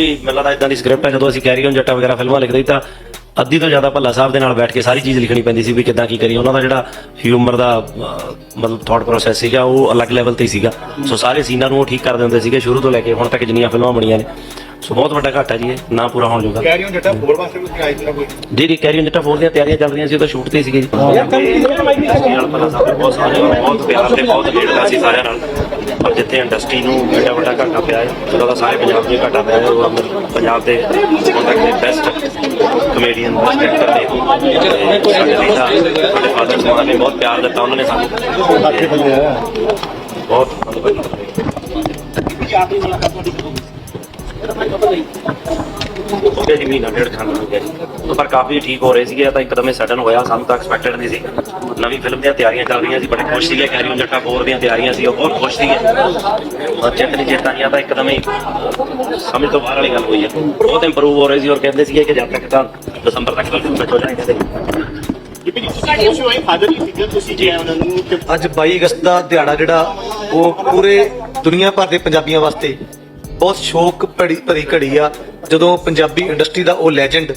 ਮੈਨੂੰ ਲੱਗਦਾ ਇਦਾਂ ਦੀ ਸਕ੍ਰਿਪਟ ਹੈ ਜਦੋਂ ਅਸੀਂ ਕੈਰੀ ਔਨ ਜੱਟਾ ਵਗੈਰਾ ਫਿਲਮਾਂ ਲਿਖਦੇ ਸੀ ਤਾਂ ਅੱਧੀ ਤੋਂ ਜ਼ਿਆਦਾ ਭੱਲਾ ਸਾਹਿਬ ਦੇ ਨਾਲ ਬੈਠ ਕੇ ਸਾਰੀ ਚੀਜ਼ ਲਿਖਣੀ ਪੈਂਦੀ ਸੀ ਵੀ ਕਿੱਦਾਂ ਕੀ ਕਰੀਏ। ਉਹਨਾਂ ਦਾ ਜਿਹੜਾ ਹਿਊਮਰ ਦਾ ਅਹ, ਮਤਲਬ ਥਾਟ ਪ੍ਰੋਸੈਸ ਸੀਗਾ ਉਹ ਅਲੱਗ ਲੈਵਲ ਤੇ ਸੀਗਾ। ਸੋ ਸਾਰੇ ਸੀਨਾਂ ਨੂੰ ਉਹ ਠੀਕ ਕਰ ਦਿੰਦੇ ਸੀਗੇ ਸ਼ੁਰੂ ਤੋਂ ਲੈ ਕੇ ਹੁਣ ਤੱਕ ਜਿੰਨੀਆਂ ਫਿਲਮਾਂ ਬਣੀਆਂ ਨੇ। ਸੋ ਬਹੁਤ ਵੱਡਾ ਘਾਟਾ ਜੀ ਇਹ ਨਾ ਪੂਰਾ ਹੋਣ ਜੋਗਾ। ਕਹਿ ਰਹੀ ਹਾਂ ਫੋਰ ਵਾਸਤੇ ਤੁਸੀਂ ਆਈ ਸੀ ਕੋਈ? ਜੀ ਜੀ ਕੈਰੀ ਔਨ ਜੱਟਾ ਫੋਰ ਦੀਆਂ ਤਿਆਰੀਆਂ ਚੱਲ ਰਹੀਆਂ ਸੀ ਉਹ ਤਾਂ ਸ਼ੂਟ ਤੇ ਸੀਗੇ ਜੀ। ਬਹੁਤ ਸਾਰੇ ਬਹੁਤ ਪਿਆਰ ਤੇ ਬਹੁਤ ਖੇਡਦਾ ਸੀ ਸਾਰਿਆਂ ਨਾਲ। ਪਰ ਜਿੱਥੇ ਇੰਡਸਟਰੀ ਨੂੰ ਐਡਾ ਵੱਡਾ ਘਾਟਾ ਪਿਆ ਹੈ, ਉਹਦਾ ਤਾਂ ਸਾਰੇ ਪੰਜਾਬ ਨੂੰ ਘਾਟਾ ਪਿਆ ਹੈ, ਉਹ ਪੰਜਾਬ ਦੇ ਹੁਣ ਤੱਕ ਦੇ ਬੈਸਟ ਕਮੇਡੀਅਨ ਬੈਸਟ ਐਕਟਰ ਨੇ। ਸਾਡੇ ਲਈ ਤਾਂ ਸਾਡੇ ਫਾਦਰ ਸਾਹਿਬ ਨੇ ਬਹੁਤ ਪਿਆਰ ਦਿੱਤਾ ਉਹਨਾਂ ਨੇ ਸਾਨੂੰ। ਬਹੁਤ ਧੰਨਵਾਦ ਉਹਦੇ ਜੀ ਮਹੀਨਾ ਡੇਢ ਖਾਣਾ ਹੋ ਗਿਆ ਜੀ। ਪਰ ਕਾਫੀ ਠੀਕ ਹੋ ਰਹੇ ਸੀਗੇ ਤਾਂ ਇੱਕਦਮ ਹੀ ਸਡਨ ਹੋਇਆ ਸਾਨੂੰ ਤਾਂ ਐਕਸਪੈਕਟਡ ਨਹੀਂ ਸੀ। ਨਵੀਂ ਫਿਲਮ ਦੀਆਂ ਤਿਆਰੀਆਂ ਚੱਲ ਰਹੀਆਂ ਸੀ ਬੜੇ ਖੁਸ਼ ਸੀਗੇ ਕੈਰੀ ਔਨ ਜੱਟਾ 4 ਦੀਆਂ ਤਿਆਰੀਆਂ ਸੀ ਉਹ ਬਹੁਤ ਖੁਸ਼ ਸੀਗੇ। ਔਰ ਚਿੱਤ ਨਹੀਂ ਚੇਤਾ ਨਹੀਂ ਆਦਾ ਇੱਕਦਮ ਹੀ ਸਮਝ ਤੋਂ ਬਾਹਰ ਵਾਲੀ ਗੱਲ ਹੋਈ ਹੈ। ਬਹੁਤ ਇੰਪਰੂਵ ਹੋ ਰਹੇ ਸੀ ਔਰ ਕਹਿੰਦੇ ਸੀਗੇ ਕਿ ਜਦ ਤੱਕ ਤਾਂ ਦਸੰਬਰ ਤੱਕ ਤਾਂ ਫਿਲਮ ਹੋ ਜਾਣੀ ਕਿ ਅੱਜ 22 ਅਗਸਤ ਦਾ ਦਿਹਾੜਾ ਜਿਹੜਾ ਉਹ ਪੂਰੇ ਦੁਨੀਆ ਭਰ ਦੇ ਪੰਜਾਬੀਆਂ ਵਾਸਤੇ ਬਹੁਤ ਸ਼ੌਕ ਭਰੀ ਭਰੀ ਘੜੀ ਆ। ਜਦੋਂ ਪੰਜਾਬੀ ਇੰਡਸਟਰੀ ਦਾ ਉਹ ਲੈਜੈਂਡ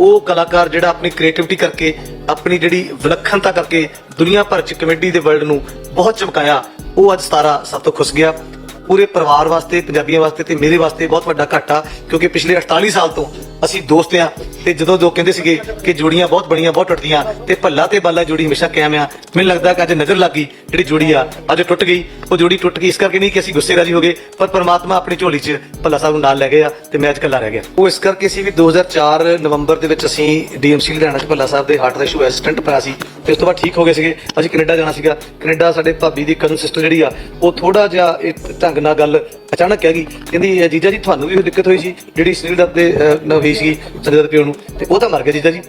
ਉਹ ਕਲਾਕਾਰ ਜਿਹੜਾ ਆਪਣੀ ਕ੍ਰੀਏਟੀਵਿਟੀ ਕਰਕੇ, ਆਪਣੀ ਜਿਹੜੀ ਵਿਲੱਖਣਤਾ ਕਰਕੇ ਦੁਨੀਆ ਭਰ ਚ ਕਮੇਡੀ ਦੇ ਵਰਲਡ ਨੂੰ ਬਹੁਤ ਚਮਕਾਇਆ, ਉਹ ਅੱਜ 17 ਸਭ ਤੋਂ ਖੁਸ਼ ਗਿਆ। ਪੂਰੇ ਪਰਿਵਾਰ ਵਾਸਤੇ, ਪੰਜਾਬੀਆਂ ਵਾਸਤੇ ਤੇ ਮੇਰੇ ਵਾਸਤੇ ਬਹੁਤ ਵੱਡਾ ਘਾਟਾ, ਕਿਉਂਕਿ ਪਿਛਲੇ 48 ਸਾਲ ਤੋਂ ਅਸੀਂ ਦੋਸਤ ਆ ਤੇ ਜਦੋਂ ਲੋਕ ਕਹਿੰਦੇ ਸੀਗੇ ਕਿ ਜੋੜੀਆਂ ਬਹੁਤ ਬੜੀਆਂ ਬਹੁਤ ਟੁੱਟਦੀਆਂ ਤੇ ਭੱਲਾ ਤੇ ਬਾਲਾ ਜੋੜੀ ਹਮੇਸ਼ਾ ਕਾਇਮ ਆ ਮੈਨੂੰ ਲੱਗਦਾ ਕਿ ਅੱਜ ਨਜ਼ਰ ਲੱਗ ਗਈ ਜਿਹੜੀ ਜੋੜੀ ਆ ਅੱਜ ਟੁੱਟ ਗਈ ਉਹ ਜੋੜੀ ਟੁੱਟ ਗਈ ਇਸ ਕਰਕੇ ਨਹੀਂ ਕਿ ਅਸੀਂ ਗੁੱਸੇ ਰਾਜੀ ਹੋ ਗਏ ਪਰ ਪਰਮਾਤਮਾ ਆਪਣੀ ਝੋਲੀ 'ਚ ਭੱਲਾ ਸਾਹਿਬ ਨੂੰ ਨਾਲ ਲੈ ਗਿਆ ਆ ਤੇ ਮੈਂ ਅੱਜ ਇਕੱਲਾ ਰਹਿ ਗਿਆ। ਉਹ ਇਸ ਕਰਕੇ ਸੀ ਵੀ 2004 ਨਵੰਬਰ ਦੇ ਵਿੱਚ ਅਸੀਂ ਡੀਐਮਸੀ ਲੁਧਿਆਣਾ 'ਚ ਭੱਲਾ ਸਾਹਿਬ ਦੇ ਹਾਰਟ ਦਾ ਇਸ਼ੂ ਐਸਿਸਟੈਂਟ ਪਾਇਆ ਸੀ ਤੇ ਉਸ ਤੋਂ ਬਾਅਦ ਠੀਕ ਹੋ ਗਏ ਸੀਗੇ। ਅਸੀਂ ਕੈਨੇਡਾ ਜਾਣਾ ਸੀਗਾ। ਕੈਨੇਡਾ ਸਾਡੇ ਭਾਬੀ ਦੀ ਕਜ਼ਨ ਸਿਸਟਰ ਜਿਹੜੀ ਆ ਉਹ ਥੋੜਾ ਜਿਹਾ ਇਹ ਢੰਗ ਨਾਲ ਗੱਲ ਅਚਾਨਕ ਕਹਿ ਗਈ। ਕਹਿੰਦੀ ਜੀਜਾ ਜੀ ਤੁਹਾਨੂੰ ਵੀ ਦਿੱਕਤ ਹੋਈ ਸੀ? ਜਿਹੜੀ ਸੁਨੀਲ ਦੱਤ ਦੇ ਅਹ, ਨਾਲ ਸੀ ਸੰਜੇ ਦੱਤ ਪਿਓ ਨੂੰ, ਤੇ ਉਹ ਤਾਂ ਮਰ ਗਿਆ ਜੀਜਾ ਜੀ।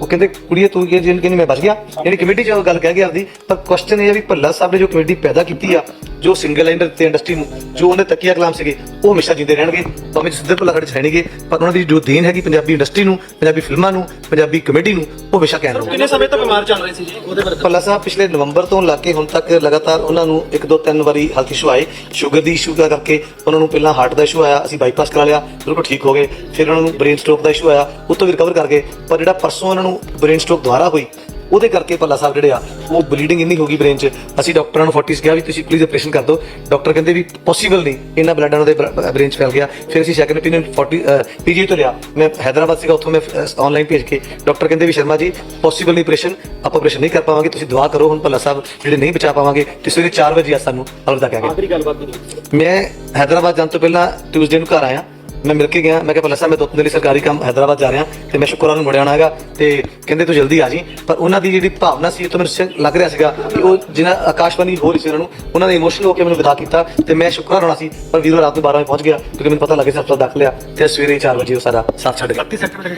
ਉਹ ਕਹਿੰਦੇ, ਕੁੜੀਏ, ਤੂੰ ਕੀ ਜਿਹਨ ਕਹਿੰਦੀ ਮੈਂ ਬਚ ਗਿਆ। ਜਿਹੜੀ ਕਮੇਟੀ ਚ ਉਹ ਗੱਲ ਕਹਿ ਗਿਆ ਆਪਦੀ ਪਰ ਕੁਐਸਚਨ ਇਹ ਹੈ ਵੀ ਭੱਲਾ ਸਾਹਿਬ ਨੇ ਜੋ ਕਮੇਟੀ ਪੈਦਾ ਕੀਤੀ ਆ ਜੋ ਸਿੰਗਲ ਲਾਈਨਰ ਤੇ ਇੰਡਸਟਰੀ ਨੂੰ ਜੋ ਉਹਨੇ ਤਕੀਆ ਕਲਾਮ ਸੀਗੇ ਉਹ ਹਮੇਸ਼ਾ ਜਿੰਦੇ ਰਹਿਣਗੇ। ਭਾਵੇਂ ਸਿੱਧੇ ਭੱਲਾ ਸਾਡੇ ਚ ਹੈ ਨਹੀਂਗੇ ਪਰ ਉਹਨਾਂ ਦੀ ਜੋ ਦੇਣ ਹੈਗੀ ਪੰਜਾਬੀ ਇੰਡਸਟਰੀ ਨੂੰ ਪੰਜਾਬੀ ਫਿਲਮਾਂ ਨੂੰ ਪੰਜਾਬੀ ਕਮੇਡੀ ਨੂੰ ਉਹ ਹਮੇਸ਼ਾ ਕਾਇਮ ਰਹੂਗੀ। ਕਿੰਨੇ ਸਮੇਂ ਤੋਂ ਬਿਮਾਰ ਚੱਲ ਰਹੇ ਸੀ ਜੀ? ਉਹਦੇ ਬਾਰੇ ਭੱਲਾ ਸਾਹਿਬ ਪਿਛਲੇ ਨਵੰਬਰ ਤੋਂ ਲਾ ਕੇ ਹੁਣ ਤੱਕ ਲਗਾਤਾਰ ਉਹਨਾਂ ਨੂੰ ਇੱਕ ਦੋ ਤਿੰਨ ਵਾਰੀ ਹੈਲਥ ਇਸ਼ੂ ਆਏ। ਸ਼ੂਗਰ ਦੀ ਇਸ਼ੂ ਕਰਕੇ ਉਹਨਾਂ ਨੂੰ ਪਹਿਲਾਂ ਹਾਰਟ ਦਾ ਇਸ਼ੂ ਆਇਆ ਅਸੀਂ ਬਾਈਪਾਸ ਕਰਾ ਲਿਆ ਬਿਲਕੁਲ ਠੀਕ ਹੋ ਗਏ। ਫਿਰ ਉਹਨਾਂ ਨੂੰ ਬ੍ਰੇਨ ਸਟ੍ਰੋਕ ਦਾ ਇਸ਼ੂ ਆਇਆ ਉਹ ਤੋਂ ਵੀ ਰਿਕਵਰ ਕਰ ਗਏ। ਪਰ ਜਿਹੜਾ ਪਰਸੋਂ ਉਹਨਾਂ ਨੂੰ ਬ੍ਰੇਨ ਸਟ੍ਰੋਕ ਦੁਬਾਰਾ ਹੋਈ ਉਹਦੇ ਕਰਕੇ ਭੱਲਾ ਸਾਹਿਬ ਜਿਹੜੇ ਆ ਉਹ ਬਲੀਡਿੰਗ ਇੰਨੀ ਹੋ ਗਈ ਬ੍ਰੇਨ 'ਚ। ਅਸੀਂ ਡਾਕਟਰਾਂ ਨੂੰ 40 ਕਿਹਾ ਵੀ ਤੁਸੀਂ ਪਲੀਜ਼ ਆਪਰੇਸ਼ਨ ਕਰ ਦਿਓ। ਡਾਕਟਰ ਕਹਿੰਦੇ ਵੀ ਪੋਸੀਬਲ ਨਹੀਂ ਇਹਨਾਂ ਬਲੱਡ ਉਹਨਾਂ ਦੇ ਬ੍ਰੇਨ 'ਚ ਫੈਲ ਗਿਆ। ਫਿਰ ਅਸੀਂ ਸੈਕੰਡ ਓਪੀਨੀਅਨ 40 ਪੀਜੀ ਤੋਂ ਲਿਆ। ਮੈਂ ਹੈਦਰਾਬਾਦ ਸੀਗਾ ਉੱਥੋਂ ਮੈਂ ਆਨਲਾਈਨ ਭੇਜ ਕੇ। ਡਾਕਟਰ ਕਹਿੰਦੇ ਵੀ ਸ਼ਰਮਾ ਜੀ ਪੋਸੀਬਲ ਨਹੀਂ ਆਪਰੇਸ਼ਨ ਆਪਾਂ ਆਪਰੇਸ਼ਨ ਨਹੀਂ ਕਰ ਪਾਵਾਂਗੇ ਤੁਸੀਂ ਦੁਆ ਕਰੋ ਹੁਣ ਭੱਲਾ ਸਾਹਿਬ ਜਿਹੜੇ ਨਹੀਂ ਬਚਾ ਪਾਵਾਂਗੇ ਤੇ ਸਵੇਰੇ 4 ਵਜੇ ਆ ਸਾਨੂੰ ਅਲਵਿਦਾ ਕਹਿ ਗਏ ਆਖਰੀ ਗੱਲਬਾਤ ਮੈਂ ਹੈਦਰਾਬਾਦ ਜਾਣ ਤੋਂ ਪਹਿਲਾਂ ਟਿਊਜ਼ਡੇ ਨੂੰ ਘਰ ਆਇਆ। ਮੈਂ ਮਿਲ ਕੇ ਗਿਆ ਮੈਂ ਕਿਹਾ ਸਾਹਿਬ ਮੈਂ ਦੋ ਤਿੰਨ ਦਿਨ ਲਈ ਸਰਕਾਰੀ ਕੰਮ ਹੈਦਰਾਬਾਦ ਜਾ ਰਿਹਾ ਤੇ ਮੈਂ ਸ਼ੁੱਕਰਵਾਰ ਨੂੰ ਮੁੜਿਆ ਹੈਗਾ ਤੇ ਕਹਿੰਦੇ ਤੂੰ ਜਲਦੀ ਆ ਜੀ। ਪਰ ਉਹਨਾਂ ਦੀ ਜਿਹੜੀ ਭਾਵਨਾ ਸੀ ਉਹ ਤੋਂ ਮੈਨੂੰ ਲੱਗ ਰਿਹਾ ਸੀਗਾ ਕਿ ਉਹ ਜਿਹਨਾਂ ਆਕਾਸ਼ਵਾਣੀ ਹੋ ਰਹੀ ਸੀ ਉਹਨਾਂ ਨੂੰ ਉਹਨਾਂ ਨੇ ਇਮੋਸ਼ਨਲ ਹੋ ਕੇ ਮੈਨੂੰ ਵਿਦਾ ਕੀਤਾ ਤੇ ਮੈਂ ਸ਼ੁੱਕਰਵਾਰ ਆਉਣਾ ਸੀ ਪਰ ਵੀਰਵਾਰ ਰਾਤ ਨੂੰ 12 ਵਜੇ ਪਹੁੰਚ ਗਿਆ ਕਿਉਂਕਿ ਮੈਨੂੰ ਪਤਾ ਲੱਗਿਆ ਸੀ ਹਸਪਤਾਲ ਦਾਖਲ ਆ ਤੇ ਸਵੇਰੇ 4 ਵਜੇ ਉਹ ਸਾਰਾ ਸਾਥ ਛੱਡ ਗਿਆ। 30 ਸੈਕਟਰ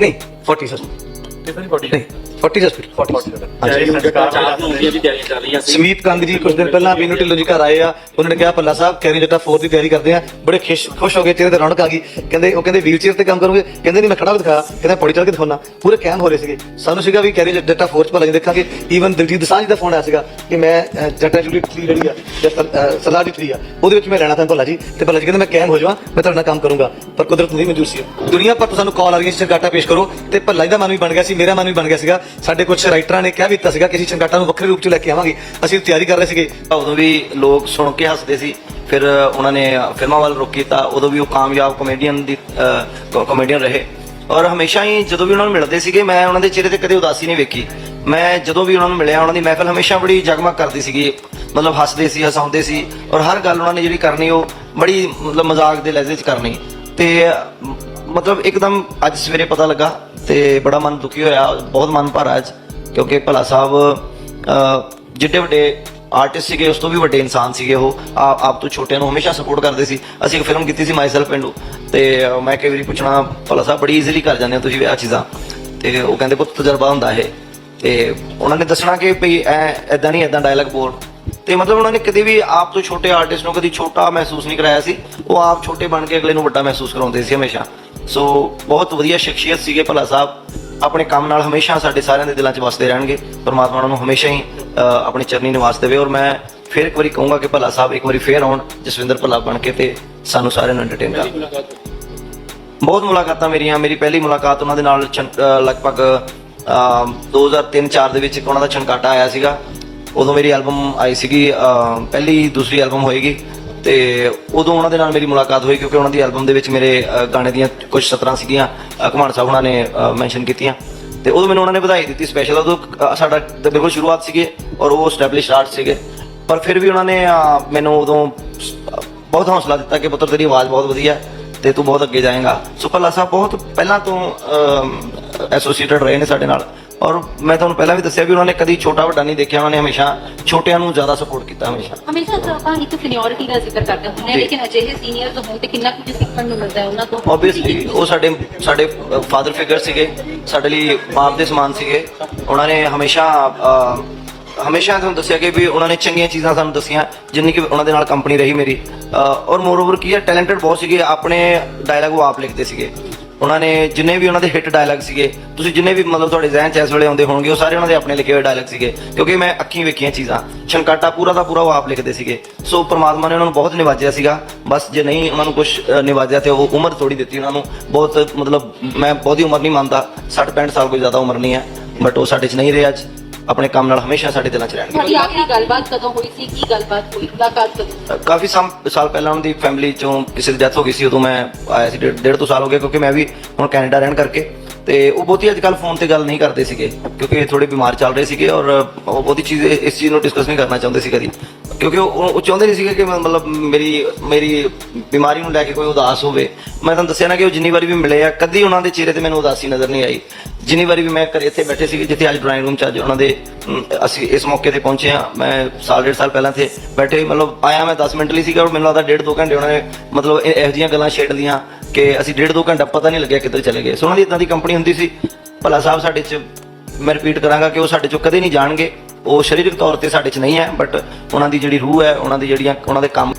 ਨਹੀਂ 40 ਸਰ ਨਹੀਂ। 40 ਹਸਪੀਟਲ 40 ਹਾਂਜੀ। ਚਾਰ ਨੂੰ ਦੀਆਂ ਵੀ ਤਿਆਰੀਆਂ ਚੱਲ ਰਹੀਆਂ ਸੀ ਸਮੀਤ ਕੰਗ ਜੀ ਕੁਝ ਦਿਨ ਪਹਿਲਾਂ ਬੀਨੂ ਢਿੱਲੋਂ ਜੀ ਘਰ ਆਏ ਆ। ਉਹਨਾਂ ਨੇ ਕਿਹਾ ਪੱਲਾ ਸਾਹਿਬ ਕੈਰੀ ਜੱਟਾ 4 ਦੀ ਤਿਆਰੀ ਕਰਦੇ ਆ। ਬੜੇ ਖੁਸ਼ ਖੁਸ਼ ਹੋ ਗਏ ਚਿਹਰੇ ਤੇ ਰੌਣਕ ਆ ਗਈ। ਕਹਿੰਦੇ ਉਹ ਕਹਿੰਦੇ ਵੀਲ ਚੇਅਰ ਤੇ ਕੰਮ ਕਰੋਗੇ? ਕਹਿੰਦੇ ਨਹੀਂ ਮੈਂ ਖੜਾ ਵੀ ਦਿਖਾ। ਕਹਿੰਦਾ ਪੌੜੀ ਚੜ ਕੇ ਦਿਖਾਉਣਾ ਪੂਰੇ ਕੈਮ ਹੋ ਰਹੇ ਸੀਗੇ। ਸਾਨੂੰ ਸੀਗਾ ਵੀ ਕੈਰੀ ਜੱਟਾ 4 ਚ ਭਲਾ ਜੀ ਦੇਖਾਂਗੇ। ਈਵਨ ਦਿਲਜੀਤ ਦਸਾਂਝ ਦਾ ਫੋਨ ਆਇਆ ਸੀਗਾ ਕਿ ਮੈਂ ਜੱਟਾ ਜੁਲੀ 3 ਜਿਹੜੀ ਆ ਜਾਂ ਸਰਦਾਰ ਜੀ 3 ਆ ਉਹਦੇ ਵਿੱਚ ਮੈਂ ਰਹਿਣਾ ਤਾਂ ਭੱਲਾ ਜੀ। ਤੇ ਭੱਲਾ ਜੀ ਕਹਿੰਦੇ ਮੈਂ ਕੈਮ ਹੋ ਜਾਵਾਂ ਮੈਂ ਤੁਹਾਡੇ ਨਾਲ ਕੰਮ ਕਰੂੰਗਾ। ਪਰ ਕੁਦਰਤ ਨਹੀਂ ਮਨਜ਼ੂਰ ਸੀ। ਦੁਨੀਆ ਭਰ ਤੋਂ ਸਾਨੂੰ ਕਾਲ ਆ ਰਹੀ ਸੀ ਚੰਗਾਟਾ ਪੇਸ਼ ਕਰੋ। ਤੇ ਭੱਲਾ ਜੀ ਦਾ ਮਨ ਵੀ ਬਣ ਗਿਆ ਸੀ ਮੇਰਾ ਮਨ ਵੀ ਬਣ ਗਿਆ ਸੀਗਾ। ਸਾਡੇ ਕੁਝ ਰਾਈਟਰਾਂ ਨੇ ਕਿਹਾ ਵੀ ਦਿੱਤਾ ਸੀਗਾ ਕਿ ਅਸੀਂ ਚੰਗਾਟਾ ਨੂੰ ਵੱਖਰੇ ਰੂਪ ਚ ਲੈ ਕੇ ਆਵਾਂਗੇ। ਅਸੀਂ ਤਿਆਰੀ ਕਰ ਰਹੇ ਸੀਗੇ ਉਦੋਂ ਵੀ ਲੋਕ ਸੁਣ ਕੇ ਹੱਸਦੇ ਸੀ। ਫਿਰ ਉਹਨਾਂ ਨੇ ਫਿਲਮਾਂ ਵੱਲ ਰੁਕ ਕੀਤਾ ਉਦੋਂ ਵੀ ਉਹ ਕਾਮਯਾਬ ਕਮੇਡੀਅਨ ਦੀ ਕਮੇਡੀਅਨ ਰਹੇ। ਔਰ ਹਮੇਸ਼ਾ ਹੀ ਜਦੋਂ ਵੀ ਉਹਨਾਂ ਨੂੰ ਮਿਲਦੇ ਸੀਗੇ, ਮੈਂ ਉਹਨਾਂ ਦੇ ਚਿਹਰੇ ਤੇ ਕਦੇ ਉਦਾਸੀ ਨਹੀਂ ਵੇਖੀ। ਮੈਂ ਜਦੋਂ ਵੀ ਉਹਨਾਂ ਨੂੰ ਮਿਲਿਆ, ਉਹਨਾਂ ਦੀ ਮਹਿਫਲ ਹਮੇਸ਼ਾ ਬੜੀ ਜਗਮਗ ਕਰਦੀ ਸੀਗੀ। ਮਤਲਬ ਹੱਸਦੇ ਸੀ, ਹਸਾਉਂਦੇ ਸੀ। ਔਰ ਹਰ ਗੱਲ ਉਹਨਾਂ ਨੇ ਜਿਹੜੀ ਕਰਨੀ, ਉਹ ਬੜੀ ਮਤਲਬ ਮਜ਼ਾਕ ਦੇ ਲਹਿਜੇ 'ਚ ਕਰਨੀ। ਤੇ ਮਤਲਬ ਇੱਕਦਮ ਅੱਜ ਸਵੇਰੇ ਪਤਾ ਲੱਗਾ ਤੇ ਬੜਾ ਮਨ ਦੁਖੀ ਹੋਇਆ ਬਹੁਤ ਮਨ ਭਰਾ ਅੱਜ ਕਿਉਂਕਿ ਭਲਾ ਸਾਹਿਬ ਅਹ, ਜਿੱਡੇ ਵੱਡੇ ਆਰਟਿਸਟ ਸੀਗੇ ਉਸ ਤੋਂ ਵੀ ਵੱਡੇ ਇਨਸਾਨ ਸੀਗੇ ਉਹ। ਆਪ ਆਪ ਤੋਂ ਛੋਟਿਆਂ ਨੂੰ ਹਮੇਸ਼ਾ ਸਪੋਰਟ ਕਰਦੇ ਸੀ। ਅਸੀਂ ਇੱਕ ਫਿਲਮ ਕੀਤੀ ਸੀ ਮਾਈਸੈਲਫ ਪਿੰਡੂ ਤੇ ਮੈਂ ਕਈ ਵਾਰੀ ਪੁੱਛਣਾ ਭਲਾ ਸਾਹਿਬ ਬੜੀ ਈਜ਼ੀਲੀ ਕਰ ਜਾਂਦੇ ਹੋ ਤੁਸੀਂ ਇਹ ਚੀਜ਼ਾਂ। ਤੇ ਉਹ ਕਹਿੰਦੇ ਪੁੱਤ ਤਜਰਬਾ ਹੁੰਦਾ ਇਹ। ਤੇ ਉਹਨਾਂ ਨੇ ਦੱਸਣਾ ਕਿ ਭਈ ਐ ਐਦਾਂ ਨਹੀਂ ਐਦਾਂ ਡਾਇਲੌਗ ਬੋਲ। ਤੇ ਮਤਲਬ ਉਹਨਾਂ ਨੇ ਕਦੇ ਵੀ ਆਪ ਤੋਂ ਛੋਟੇ ਆਰਟਿਸਟ ਨੂੰ ਕਦੀ ਛੋਟਾ ਮਹਿਸੂਸ ਨਹੀਂ ਕਰਾਇਆ ਸੀ। ਉਹ ਆਪ ਛੋਟੇ ਬਣ ਕੇ ਅਗਲੇ ਨੂੰ ਵੱਡਾ ਮਹਿਸੂਸ ਕਰਾਉਂਦੇ ਸੀ ਹਮੇਸ਼ਾ। ਸੋ ਬਹੁਤ ਵਧੀਆ ਸ਼ਖਸੀਅਤ ਸੀਗੇ ਭਲਾ ਸਾਹਿਬ। ਆਪਣੇ ਕੰਮ ਨਾਲ ਹਮੇਸ਼ਾ ਸਾਡੇ ਸਾਰਿਆਂ ਦੇ ਦਿਲਾਂ 'ਚ ਵਸਦੇ ਰਹਿਣਗੇ। ਪਰਮਾਤਮਾ ਉਹਨਾਂ ਨੂੰ ਹਮੇਸ਼ਾ ਹੀ ਅਹ, ਆਪਣੀ ਚਰਨੀ ਨਿਵਾਸ ਦੇਵੇ ਔਰ ਮੈਂ ਫਿਰ ਇੱਕ ਵਾਰੀ ਕਹੂੰਗਾ ਕਿ ਭਲਾ ਸਾਹਿਬ ਇੱਕ ਵਾਰੀ ਫੇਰ ਆਉਣ ਜਸਵਿੰਦਰ ਭਲਾ ਬਣ ਕੇ ਤੇ ਸਾਨੂੰ ਸਾਰਿਆਂ ਨੂੰ ਐਂਟਰਟੇਨ ਕਰਨ ਬਹੁਤ ਮੁਲਾਕਾਤਾਂ ਮੇਰੀਆਂ। ਮੇਰੀ ਪਹਿਲੀ ਮੁਲਾਕਾਤ ਉਹਨਾਂ ਦੇ ਨਾਲ ਛਣ- ਅਹ ਲਗਭਗ 2003-4 ਦੇ ਵਿੱਚ ਇੱਕ ਉਹਨਾਂ ਦਾ ਛਣਕਾਟਾ ਆਇਆ ਸੀਗਾ। ਉਦੋਂ ਮੇਰੀ ਐਲਬਮ ਆਈ ਸੀਗੀ ਪਹਿਲੀ ਦੂਸਰੀ ਐਲਬਮ ਹੋਏਗੀ। ਤੇ ਉਦੋਂ ਉਹਨਾਂ ਦੇ ਨਾਲ ਮੇਰੀ ਮੁਲਾਕਾਤ ਹੋਈ ਕਿਉਂਕਿ ਉਹਨਾਂ ਦੀ ਐਲਬਮ ਦੇ ਵਿੱਚ ਮੇਰੇ ਗਾਣੇ ਦੀਆਂ ਕੁਝ ਸਤਰਾਂ ਸੀਗੀਆਂ ਘਮਾਨ ਸਾਹਿਬ ਉਹਨਾਂ ਨੇ ਮੈਂਸ਼ਨ ਕੀਤੀਆਂ। ਤੇ ਉਦੋਂ ਮੈਨੂੰ ਉਹਨਾਂ ਨੇ ਵਧਾਈ ਦਿੱਤੀ ਸਪੈਸ਼ਲ ਉਦੋਂ ਸਾਡਾ ਬਿਲਕੁਲ ਸ਼ੁਰੂਆਤ ਸੀਗੇ ਔਰ ਉਹ ਸਟੈਬਲਿਸ਼ ਆਰਟ ਸੀਗੇ। ਪਰ ਫਿਰ ਵੀ ਉਹਨਾਂ ਨੇ ਮੈਨੂੰ ਉਦੋਂ ਬਹੁਤ ਹੌਸਲਾ ਦਿੱਤਾ ਕਿ ਪੁੱਤਰ ਤੇਰੀ ਆਵਾਜ਼ ਬਹੁਤ ਵਧੀਆ ਹੈ ਤੇ ਤੂੰ ਬਹੁਤ ਅੱਗੇ ਜਾਏਗਾ। ਸੋ ਭੱਲਾ ਸਾਹਿਬ, ਬਹੁਤ ਪਹਿਲਾਂ ਤੋਂ ਐਸੋਸੀਏਟਡ ਰਹੇ ਨੇ ਸਾਡੇ ਨਾਲ। ਔਰ ਮੈਂ ਤੁਹਾਨੂੰ ਪਹਿਲਾਂ ਵੀ ਦੱਸਿਆ ਵੀ ਉਹਨਾਂ ਨੇ ਕਦੀ ਛੋਟਾ ਵੱਡਾ ਨਹੀਂ ਦੇਖਿਆ ਉਹਨਾਂ ਨੇ ਹਮੇਸ਼ਾ ਛੋਟਿਆਂ ਨੂੰ ਜ਼ਿਆਦਾ ਸਪੋਰਟ ਕੀਤਾ ਹਮੇਸ਼ਾ। ਹਮੇਸ਼ਾ ਤਾਂ ਆਪਾਂ ਇੱਕ ਸੀਨੀਅਰਿਟੀ ਦਾ ਜ਼ਿਕਰ ਕਰਦੇ ਹੁੰਦੇ ਹਾਂ ਜੀ। ਲੇਕਿਨ ਅਜਿਹੇ ਸੀਨੀਅਰਸ ਹੋਣ ਤੇ ਕਿੰਨਾ ਕੁਝ ਸਿੱਖਣ ਨੂੰ ਮਿਲਦਾ ਹੈ ਉਹਨਾਂ ਤੋਂ ਆਬਵੀਅਸਲੀ ਉਹ ਸਾਡੇ ਸਾਡੇ ਫਾਦਰ ਫਿਗਰ ਸੀਗੇ ਸਾਡੇ ਲਈ ਬਾਪ ਦੇ ਸਮਾਨ ਸੀਗੇ। ਉਹਨਾਂ ਨੇ ਹਮੇਸ਼ਾ ਅਹ, ਹਮੇਸ਼ਾ ਤੁਹਾਨੂੰ ਦੱਸਿਆ ਕਿ ਵੀ ਉਹਨਾਂ ਨੇ ਚੰਗੀਆਂ ਚੀਜ਼ਾਂ ਸਾਨੂੰ ਦੱਸੀਆਂ ਜਿੰਨੀ ਕਿ ਉਹਨਾਂ ਦੇ ਨਾਲ ਕੰਪਨੀ ਰਹੀ ਮੇਰੀ। ਅਹ, ਔਰ ਮੋਰਓਵਰ ਕੀ ਹੈ ਟੈਲੈਂਟਡ ਬਹੁਤ ਸੀਗੇ ਆਪਣੇ ਡਾਇਲੌਗ ਉਹ ਆਪ ਲਿਖਦੇ ਸੀਗੇ। ਉਹਨਾਂ ਨੇ ਜਿੰਨੇ ਵੀ ਉਹਨਾਂ ਦੇ ਹਿੱਟ ਡਾਇਲੌਗ ਸੀਗੇ, ਤੁਸੀਂ ਜਿੰਨੇ ਵੀ ਮਤਲਬ ਤੁਹਾਡੇ ਜ਼ਿਹਨ 'ਚ ਇਸ ਵੇਲੇ ਆਉਂਦੇ ਹੋਣਗੇ, ਉਹ ਸਾਰੇ ਉਹਨਾਂ ਦੇ ਆਪਣੇ ਲਿਖੇ ਹੋਏ ਡਾਇਲੌਗ ਸੀਗੇ, ਕਿਉਂਕਿ ਮੈਂ ਅੱਖੀਂ ਵੇਖੀਆਂ ਚੀਜ਼ਾਂ ਛੰਕਾਟਾ ਪੂਰਾ ਦਾ ਪੂਰਾ ਉਹ ਆਪ ਲਿਖਦੇ ਸੀਗੇ। ਸੋ ਪ੍ਰਮਾਤਮਾ ਨੇ ਉਹਨਾਂ ਨੂੰ ਬਹੁਤ ਨਿਵਾਜਿਆ ਸੀਗਾ, ਬਸ ਜੇ ਨਹੀਂ ਉਹਨਾਂ ਨੂੰ ਕੁਝ ਨਿਵਾਜਿਆ ਤੇ ਉਹ ਉਮਰ ਥੋੜੀ ਦਿੱਤੀ ਉਹਨਾਂ ਨੂੰ, ਬਹੁਤ ਮਤਲਬ ਮੈਂ ਬਹੁਤੀ ਉਮਰ ਨਹੀਂ ਮੰਨਦਾ 60 65 ਸਾਲ ਕੋਈ ਜ਼ਿਆਦਾ ਉਮਰ ਨਹੀਂ ਹੈ ਬਟ ਉਹ ਸਾਡੇ 'ਚ ਨਹੀਂ ਰਿਹਾ ਅੱਜ। ਆਪਣੇ ਕੰਮ ਨਾਲ ਹਮੇਸ਼ਾ ਸਾਡੇ ਦਿਲਾਂ 'ਚ ਰਹਿਣਗੇ ਤੁਹਾਡੀ ਆਖਰੀ ਗੱਲਬਾਤ ਕਦੋਂ ਹੋਈ ਸੀ? ਕੀ ਗੱਲਬਾਤ ਹੋਈ? ਮੁਲਾਕਾਤ ਕਦੋਂ ਕਾਫੀ ਸਮ- ਸਾਲ ਪਹਿਲਾਂ ਉਹਨਾਂ ਦੀ ਫੈਮਿਲੀ ਚੋਂ ਕਿਸੇ ਦੀ ਡੈਥ ਹੋ ਗਈ ਸੀ ਉਦੋਂ ਮੈਂ ਆਇਆ ਸੀ ਡੇਢ ਡੇਢ ਤੋਂ ਸਾਲ ਹੋ ਗਿਆ ਕਿਉਂਕਿ ਮੈਂ ਵੀ ਹੁਣ ਕੈਨੇਡਾ ਰਹਿਣ ਕਰਕੇ ਤੇ ਉਹ ਬਹੁਤੀ ਅੱਜ ਕੱਲ ਫੋਨ ਤੇ ਗੱਲ ਨਹੀਂ ਕਰਦੇ ਸੀਗੇ, ਕਿਉਂਕਿ ਥੋੜੇ ਬਿਮਾਰ ਚੱਲ ਰਹੇ ਸੀਗੇ ਔਰ ਉਹ ਬਹੁਤੀ ਚੀਜ਼ ਇਸ ਚੀਜ਼ ਨੂੰ ਡਿਸਕਸ ਨਹੀਂ ਕਰਨਾ ਚਾਹੁੰਦੇ ਸੀ ਕਦੀ। ਕਿਉਂਕਿ ਉਹ ਉਹ ਚਾਹੁੰਦੇ ਨਹੀਂ ਸੀਗੇ ਕਿ ਮਤਲਬ ਮੇਰੀ ਮੇਰੀ ਬਿਮਾਰੀ ਨੂੰ ਲੈ ਕੇ ਕੋਈ ਉਦਾਸ ਹੋਵੇ। ਮੈਂ ਤੁਹਾਨੂੰ ਦੱਸਿਆ ਨਾ ਕਿ ਉਹ ਜਿੰਨੀ ਵਾਰੀ ਵੀ ਮਿਲੇ ਆ, ਕਦੀ ਉਹਨਾਂ ਦੇ ਚਿਹਰੇ ਤੇ ਮੈਨੂੰ ਉਦਾਸੀ ਨਜ਼ਰ ਨਹੀਂ ਆਈ। ਜਿੰਨੀ ਵਾਰੀ ਵੀ ਮੈਂ ਘਰੇ ਇੱਥੇ ਬੈਠੇ ਸੀਗੇ, ਜਿੱਥੇ ਅੱਜ ਡਰਾਇੰਗ ਰੂਮ ਚ ਅੱਜ ਉਹਨਾਂ ਦੇ ਅਸੀਂ ਇਸ ਮੌਕੇ ਤੇ ਪਹੁੰਚੇ ਆ ਮੈਂ ਸਾਲ, ਡੇਢ ਸਾਲ ਪਹਿਲਾਂ ਤੇ ਬੈਠੇ, ਮਤਲਬ ਆਇਆ ਮੈਂ 10 ਮਿੰਟ ਲਈ ਸੀਗਾ, ਔਰ ਮੈਨੂੰ ਲੱਗਦਾ ਡੇਢ ਦੋ ਘੰਟੇ ਉਹਨਾਂ ਨੇ ਮਤਲਬ ਇਹ- ਇਹੋ ਜਿਹੀਆਂ ਗੱਲਾਂ ਛੇੜ ਲੀਆਂ। ਕਿ ਅਸੀਂ ਡੇਢ ਦੋ ਘੰਟਾ ਪਤਾ ਨਹੀਂ ਲੱਗਿਆ ਕਿੱਧਰ ਚਲੇ ਗਏ। ਸੋ ਉਹਨਾਂ ਦੀ ਇਦਾਂ ਦੀ ਕੰਪਨੀ ਹੁੰਦੀ ਸੀ। ਭਲਾ ਸਾਹਿਬ ਸਾਡੇ ਚ, ਮੈਂ ਰਿਪੀਟ ਕਰਾਂਗਾ ਕਿ ਉਹ ਸਾਡੇ ਚੋਂ ਕਦੇ ਨਹੀਂ ਜਾਣਗੇ। ਉਹ ਸਰੀਰਕ ਤੌਰ ਤੇ ਸਾਡੇ ਚ ਨਹੀਂ ਹੈ ਬਟ ਉਹਨਾਂ ਦੀ ਜਿਹੜੀ ਰੂਹ ਹੈ, ਉਹਨਾਂ ਦੀ ਜਿਹੜੀਆਂ, ਉਹਨਾਂ ਦੇ ਕੰਮ